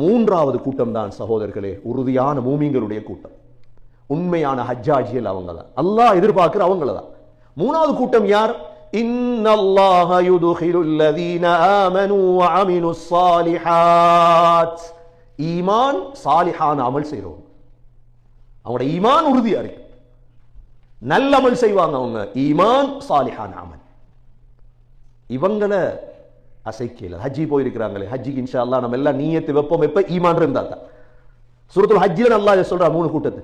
மூன்றாவது கூட்டம் தான் சகோதரர்களே உறுதியான மூமிங்களுடைய கூட்டம். உண்மையான ஹஜ்ஜாஜியல் அவங்க தான் அல்லாஹ் எதிர்பார்க்கிற அவங்கள தான் மூணாவது கூட்டம் யார்? இன்னல்லாஹ யுதுகிலுல் லதீன ஆமனு ஈமான் சாலிஹான அமல் செய்றவங்க. அவங்களோட ஈமான் உறுதியா இருக்கு. நல்ல அமல் செய்வாங்க அவங்க. ஈமான் சாலிஹான அமல். இவங்களை அசைக்கல. ஹஜ்ஜி போயிருக்கிறாங்களே ஹஜ்ஜிக்கு இன்ஷா அல்லா நம்ம எல்லாம் நீயத்து வெப்பம். எப்போ? ஈமான் இருந்தால் தான். சூரத்துல் ஹஜ்ஜில் அல்லாஹ் சொல்கிறா சொல்றா மூணு கூட்டத்து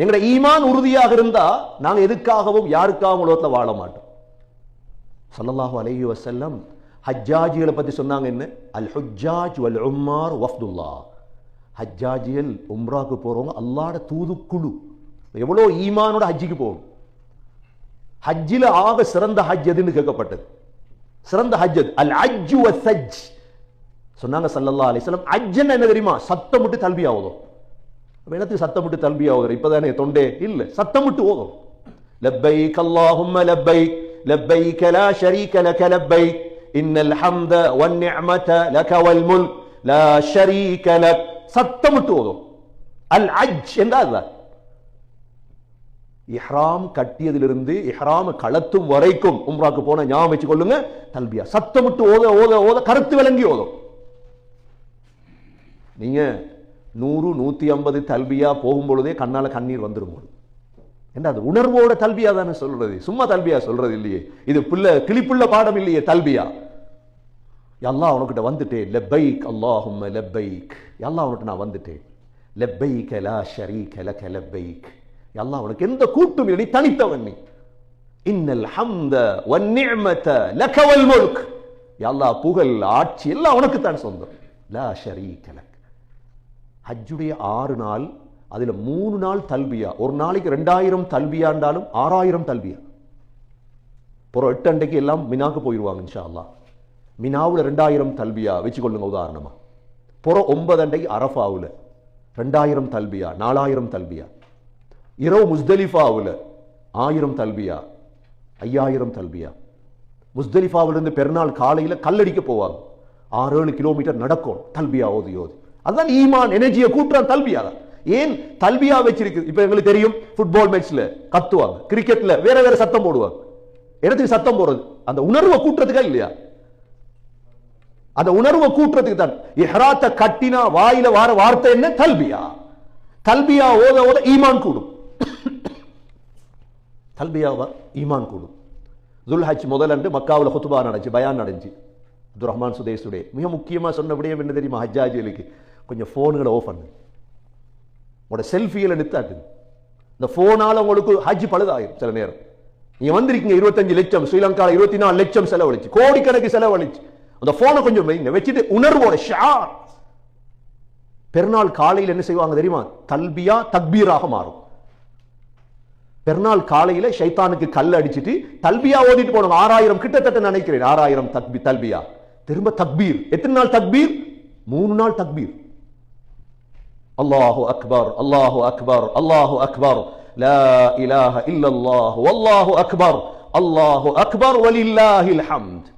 எங்களோட ஈமான் உறுதியாக இருந்தா நாங்க எதுக்காகவும் யாருக்காகவும் உலகத்தில் வாழ மாட்டோம். சல்லல்லாஹு அலைஹி வசல்லம் ஹஜ்ஜாஜிகளை பத்தி சொன்னாங்க என்ன? அல் ஹுஜ்ஜாஜ் வல் உம்மார் வஃப்துல்லா ஹஜ்ஜாஜிகள் உம்ராக்கு போறவங்க அல்லாட தூதுக்குழு. எவ்வளோ ஈமானோட ஹஜ்ஜிக்கு போகணும். ஹஜ்ஜில ஆக சிறந்த ஹஜ் எதுன்னு கேட்கப்பட்டது. சிறந்த ஹஜ் எது? அல் அஜ்ஜு வஸ்ஸஜ் சொன்னாங்க ஸல்லல்லாஹு அலைஹி வஸல்லம் ஹஜ்ஜுன்னா என்ன தெரியுமா சத்தம் விட்டு தல்பி ஆகுதோ எனக்கு சத்தம் விட்டு தல்பி ஆகுது இப்பதானே தொண்டே இல்ல சத்தம் விட்டு ஓதும் لبيك اللهم لبيك لبيك لا شريك لك لبيك إن الحمد والنعمة لك والملك لا شريك لك சத்தம் விட்டு ஓதும் அல் அஜ் என்றால் இஹ்ராம் கட்டியதிலிருந்து இஹ்ராம் களத்தும் வரைக்கும் உம்ராக்கு போன ஞாபகம் வச்சு கொள்ளுங்க தல்பியா சத்தமிட்டு ஓத ஓத ஓத கருத்து விளங்கி ஓதும். நீங்க நூறு நூத்தி ஐம்பது தல்பியா போகும் பொழுதே கண்ணால கண்ணீர் வந்துடும் என்ன அது உணர்வோட தல்பியா தானே சொல்றது? சும்மா தல்பியா சொல்றது இல்லையே. இது பிள்ளை கிளிப்புள்ள பாடம் இல்லையே தல்பியா. எல்லாம் உனக்கிட்ட வந்துட்டேன். லெப்பைக் அல்லாஹும் லெப்பைக். எல்லாம் உனக்கு நான் வந்துட்டேன். லெப்பைக் லா ஷரீக் லக லெப்பைக். அல்லாஹ் உனக்கு எந்த கூட்டும் இல்லை நீ தனித்தவன் நீ. இன்னல் ஹம்த வன் நிஅமத லக முழுக் முல்க். அல்லாஹ் புகழ் ஆட்சி எல்லாம் உனக்கு தான் சொந்தம். லா ஷரீக லக். ஹஜ்ஜுடைய ஆறு நாள் அதுல மூணு நாள் தல்பியா ஒரு நாளைக்கு ரெண்டாயிரம் தல்பியாண்டாலும் ஆறாயிரம் தல்பியா புறம் எட்டு அண்டைக்கு எல்லாம் மினாக்கு போயிடுவாங்க இன்ஷா அல்லாஹ் மினாவுல ரெண்டாயிரம் தல்பியா வச்சுக்கொள்ளுங்க உதாரணமா. புறம் ஒன்பது அண்டைக்கு அரஃபாவில் ரெண்டாயிரம் தல்பியா நாலாயிரம் தல்பியா இரவு முஸ்தலிஃபாவுல ஆயிரம் தல்பியா ஐயாயிரம் தல்பியா. முஸ்தலிஃபாவிலிருந்து பெருநாள் காலையில் கல்லடிக்க போவாங்க. ஆறு ஏழு கிலோமீட்டர் நடக்கும் தல்பியா ஓதி ஓதி. அதுதான் ஈமான் எனர்ஜியை கூட்டுறான் தல்பியா. ஏன் தல்பியா வச்சிருக்கு? இப்போ எங்களுக்கு தெரியும் ஃபுட்பால் மேட்ச்ல கத்துவாங்க. கிரிக்கெட்ல வேற வேற சத்தம் போடுவாங்க. இடத்துக்கு சத்தம் போடுறது? அந்த உணர்வை கூட்டுறதுக்கா இல்லையா? அந்த உணர்வை கூட்டுறதுக்கு தான். இஹ்ராத்த கட்டினா வாயில வார வார்த்தை என்ன? தல்பியா. தல்பியா ஓத ஓத ஈமான் கூடும். தல்பியாவா ஈமான் கூடும் துல்ஹஜ் முதலண்டு மக்காவில் ஹுத்துபா நடந்துச்சு பயான் நடந்துச்சு அப்துல் ரஹ்மான் சுதேசுடைய மிக முக்கியமா சொன்ன விடயம் என்ன தெரியுமா ஹஜ்ஜாஜிகளுக்கு கொஞ்சம் ஃபோனுகளை ஓஃப் பண்ணு உங்களோட செல்ஃபியில் நிறுத்தாட்டுங்க இந்த ஃபோனால உங்களுக்கு ஹஜ் பழுதாயிரும் சில நேரம் நீங்கள் வந்திருக்கீங்க இருபத்தஞ்சு லட்சம் ஸ்ரீலங்காவில் இருபத்தி நாலு லட்சம் செலவழிச்சு கோடிக்கணக்கு செலவழிச்சு அந்த ஃபோனை கொஞ்சம் வைங்க வச்சுட்டு உணர்வோட ஷா பெருநாள் காலையில் என்ன செய்வாங்க தெரியுமா தல்பியா தக்பீராக மாறும் பெருநாள் காலையில ஷைத்தானுக்கு கல் அடிச்சிட்டு தல்பியா ஓதிட்டு போனோம். ஆறாயிரம் கிட்டத்தட்ட நினைக்கிறேன். ஆறாயிரம் தக்பி தல்பியா. திரும்ப தக்பீர். எத்தனை நாள் தக்பீர்? மூணு நாள் தக்பீர். அல்லாஹு அக்பர் அல்லாஹு அக்பர் அல்லாஹு அக்பர். லா இலாஹ இல்லல்லாஹ் வல்லாஹு அக்பர். அல்லாஹு அக்பர் வலில்லாஹில் ஹம்த்.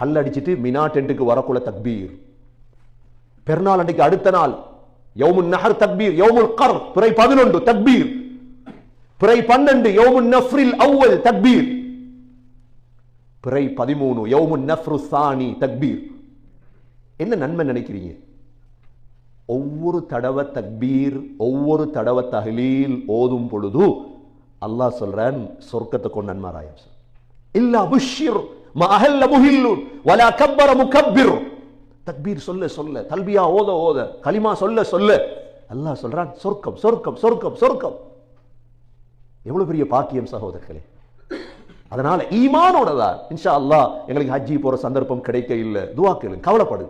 கல்லடிச்சிட்டு மினா டென்ட்டுக்கு வரக்குள்ள தக்பீர். பெருநாள் அன்றைக்கு அடுத்த நாள். யௌமுன் நஹர் தக்பீர் யௌமுல் கர் பிறை பதினொன்று தக்பீர். பிறை பன்னெண்டு யோமு நஃப்ரில் அவ்வல் தக்பீர். பிறை பதிமூணு யோமு நஃப்ரு சாணி தக்பீர். என்ன நன்மை நினைக்கிறீங்க? ஒவ்வொரு தடவை தக்பீர் ஒவ்வொரு தடவை தகலீல் ஓதும் பொழுது அல்லாஹ் சொல்றான் சொர்க்கத்தை கொண்டு நன்மாராயம் இல்ல அபுஷிர் மஹல்ல முஹில்லுன் வலா கப்பர முகப்பிர். தக்பீர் சொல்ல சொல்ல தல்பியா ஓத ஓத கலிமா சொல்ல சொல்ல. அல்லாஹ் சொல்றான் சொர்க்கம் சொர்க்கம் சொர்க்கம் சொர்க்கம். எவ்வளவு பெரிய பாக்கியம் சகோதரர்களே. அதனால ஈமானோட தான் இன்ஷா அல்லாஹ் எங்களுக்கு ஹஜ்ஜி போற சந்தர்ப்பம் கிடைக்க இல்லை. துவா கேளுங்க கவலைப்படு.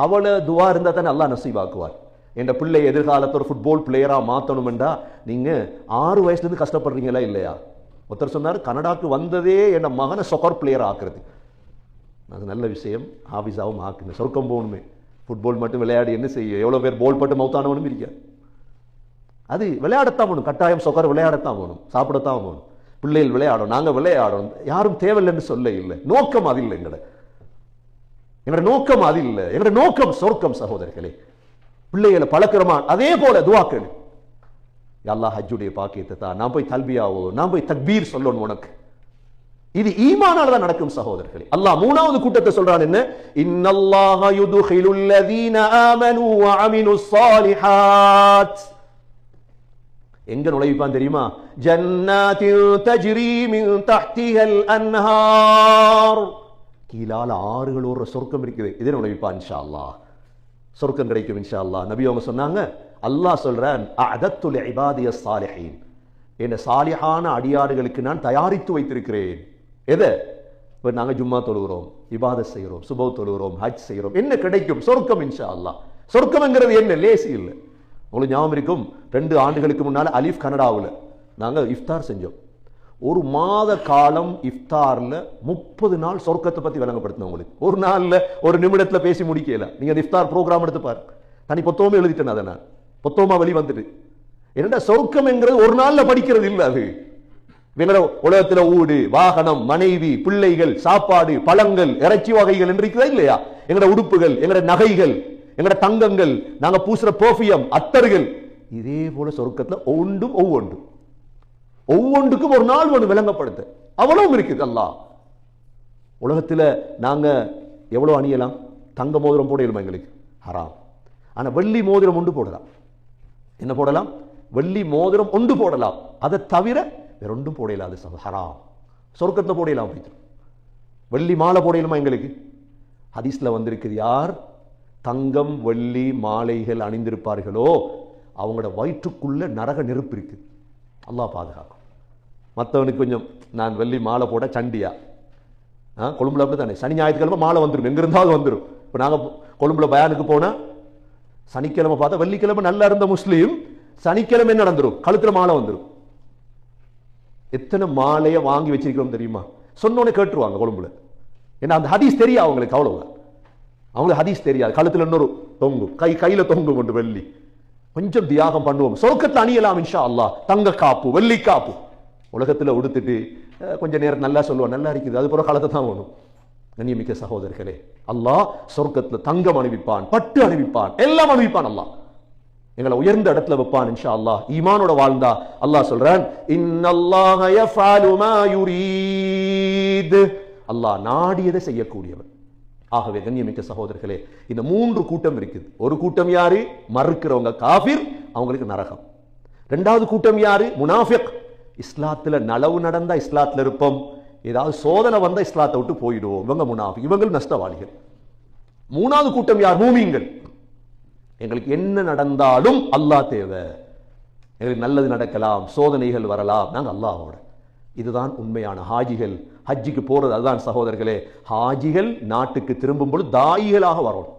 கவலை துவா இருந்தா தானே அல்லாஹ் நசீவாக்குவார் என் பிள்ளை எதிர்காலத்தில் ஒரு ஃபுட்பால் பிளேயரா மாற்றணுமெண்டா நீங்க ஆறு வயசுல இருந்து கஷ்டப்படுறீங்களா இல்லையா? ஒருத்தர் சொன்னார் கனடாக்கு வந்ததே என் மகனை சொக்கர் பிளேயர் ஆக்குறது. அது நல்ல விஷயம் ஆஃபீஸாகவும் ஆக்குங்க சொர்க்கம் போகணுமே. ஃபுட்பால் மட்டும் விளையாடி என்ன செய்ய? எவ்வளோ பேர் போல் பட்டு மௌத்தானவனும் இருக்க அது விளையாடத்தான் போகணும். கட்டாயம் சொக்கர் விளையாடத்தான் போகணும். சாப்பிடத்தான் போகணும். பிள்ளைகள் விளையாடும் நாங்கள் விளையாடணும் யாரும் தேவையில்லைன்னு சொல்ல இல்லை. நோக்கம் அது இல்லை எங்கட எங்களோட நோக்கம் அது இல்லை. எங்களோட நோக்கம் சொர்க்கம் சகோதரர்களே. பிள்ளைகளை பழக்கிறோமா? அதே போல துவாக்கள். அல்லாஹ் ஹஜ்ஜுடைய பாக்கியத்தை தான் நான் போய் தல்பியாவோ நான் போய் தக்பீர் சொல்லணும் உனக்கு. இது ஈமானால தான் நடக்கும் சகோதரர்களே. அல்லாஹ் மூணாவது கூட்டத்தை சொல்றான் என்ன? இன்னல்லாஹ யுதுஹிலுல்லதீன ஆமனு வ அமிலுஸ் ஸாலிஹாத் எங்க நுழைவிப்பான் தெரியுமா? ஜன்னாத்தில் தஜ்ரி அன்ஹார். ஆறுகள் ஒரு சொர்க்கம் இருக்குது. இதே நுழைவிப்பான் இன்ஷா அல்லாஹ் சொர்க்கம் கிடைக்கும் இன்ஷா அல்லா நபி அவங்க சொன்னாங்க அல்லாஹ் சொல்றான் அஅதத்துல் இபாதிய சாலிஹீன் என்ன சாலிஹான அடியாறுகளுக்கு நான் தயாரித்து வைத்திருக்கிறேன். எதை? இப்போ நாங்கள் ஜும்மா தொழுகிறோம் இபாத செய்கிறோம் சுபவ் தொழுகிறோம் ஹஜ் செய்கிறோம். என்ன கிடைக்கும்? சொர்க்கம் இன்ஷா அல்லாஹ் சொர்க்கம்ங்கிறது என்ன? லேசி இல்லை. உங்களுக்கு ஞாபகம் இருக்கும்? ரெண்டு ஆண்டுகளுக்கு முன்னால் அலிஃப் கனடாவில் நாங்கள் இஃப்தார் செஞ்சோம். ஒரு மாத காலம் இஃப்தாரில் முப்பது நாள் சொர்க்கத்தை பற்றி விளங்கப்படுத்தணும் உங்களுக்கு. ஒரு நாளில் ஒரு நிமிடத்தில் பேசி முடிக்கல. நீங்கள் அந்த இஃப்தார் ப்ரோக்ராம் எடுத்து பாரு. தனி பொத்தோமே எழுதிட்டேன் அதை நான். பொத்தோமா வெளி வந்துட்டு. என்னடா சொர்க்கம்ங்கிறது ஒரு நாளில் படிக்கிறது இல்லை அது. உலகத்தில் ஊடு வாகனம் மனைவி பிள்ளைகள் சாப்பாடு பழங்கள் இறைச்சி வகைகள் என்று இருக்குதா இல்லையா? எங்களோட உடுப்புகள் எங்களோட நகைகள் எங்கட தங்கங்கள் நாங்க பூசுற பெர்ஃபியம் அத்தர்கள். இதே போல சொர்க்கத்துல ஒன்றும் ஒவ்வொன்றும் ஒவ்வொன்றுக்கும் ஒரு நாள் ஒன்று விளங்கப்படுத்த அவ்வளவும் இருக்குது அல்லா உலகத்துல நாங்க எவ்வளவு அணியலாம்? தங்க மோதிரம் போடலுமா எங்களுக்கு? ஹராம். ஆனா வெள்ளி மோதிரம் ஒன்று போடலாம். என்ன போடலாம்? வெள்ளி மோதிரம் ஒன்று போடலாம். அதை தவிர வேற ஒன்றும் போட இயலாது ஹராம். சொர்க்கத்தை போடலாம் அப்படி வெள்ளி மாலை போடலுமா எங்களுக்கு? ஹதீஸ்ல வந்திருக்குது யார்? தங்கம் வெள்ளி மாலைகள் அணிந்திருப்பார்களோ அவங்களோட வயிற்றுக்குள்ள நரக நெருப்பு இருக்கு. அல்லா பாதுகாக்கும். மற்றவனுக்கு கொஞ்சம் நான் வெள்ளி மாலை போட சண்டியா. ஆ கொழும்புல அப்படி தானே சனி ஞாயிற்றுக்கிழமை மாலை வந்துடும் எங்கே இருந்தாலும் வந்துடும் இப்போ நாங்கள் கொழும்புல பயானுக்கு போனால் சனிக்கிழமை பார்த்தா வெள்ளிக்கிழமை நல்லா இருந்த முஸ்லீம் சனிக்கிழமை நடந்துடும் கழுத்தில் மாலை வந்துடும் எத்தனை மாலையை வாங்கி வச்சிருக்கிறோம் தெரியுமா? சொன்னோன்னே கேட்டுருவாங்க கொழும்புல. ஏன்னா அந்த ஹதீஸ் தெரியும் அவங்களுக்கு அவ்வளவுதான். அவங்களுக்கு ஹதீஸ் தெரியாது. கழுத்துல இன்னொரு தொங்கும். கை கையில தொங்கும் கொண்டு வெள்ளி. கொஞ்சம் தியாகம் பண்ணுவோம். சொர்க்கத்தில் அணியலாம் இன்ஷா அல்லாஹ் தங்க காப்பு வெள்ளி காப்பு. உலகத்துல உடுத்துட்டு கொஞ்சம் கொஞ்ச நேரம் நல்லா சொல்லுவோம் நல்லா இருக்குது அது போல காலத்தை தான் வேணும் கண்ணியமிக்க சகோதரர்களே அல்லாஹ் சொர்க்கத்துல தங்கம் அணிவிப்பான் பட்டு அணிவிப்பான். எல்லாம் அணிவிப்பான் அல்லாஹ். எங்களை உயர்ந்த இடத்துல வைப்பான் இன்ஷா அல்லாஹ் ஈமானோட வாழ்ந்தா அல்லாஹ் சொல்றான் இன்னல்லாஹ யஃஅலு மா யுரீத். அல்லாஹ் நாடியதை செய்யக்கூடியவன். ஆகவே கண்ணியமிக்க சகோதரர்களே இந்த மூன்று கூட்டம் இருக்குது. ஒரு கூட்டம் யாரு? மறுக்கிறவங்க காஃபிர் அவங்களுக்கு நரகம். ரெண்டாவது கூட்டம் யாரு? முனாஃபிக். இஸ்லாத்துல நலவு நடந்தா இஸ்லாத்துல இருப்போம். ஏதாவது சோதனை வந்தா இஸ்லாத்தை விட்டு போயிடுவோம். இவங்க முனாஃபிக். இவங்கள் நஷ்டவாளிகள். மூணாவது கூட்டம் யார்? மூமிங்கள் எங்களுக்கு என்ன நடந்தாலும் அல்லாஹ் தேவை. எங்களுக்கு நல்லது நடக்கலாம் சோதனைகள் வரலாம். நாங்கள் அல்லாஹோட இதுதான் உண்மையான ஹாஜிகள். ஹஜ்ஜிக்கு போகிறது அதுதான் சகோதரர்களே. ஹாஜிகள் நாட்டுக்கு திரும்பும் பொழுது தாயிகளாக வரணும்.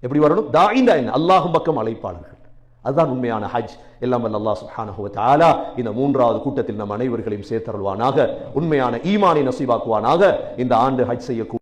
எப்படி வரணும்? தாயிந்தா என்ன? அல்லாஹும் பக்கம் அழைப்பாளர்கள். அதுதான் உண்மையான ஹஜ். எல்லாம் வல்ல அல்லா சுப்ஹானஹு இந்த மூன்றாவது கூட்டத்தில் நம் அனைவர்களையும் சேர்த்தருள்வானாக. உண்மையான ஈமானை நசீவாக்குவானாக. இந்த ஆண்டு ஹஜ் செய்யக்கூடிய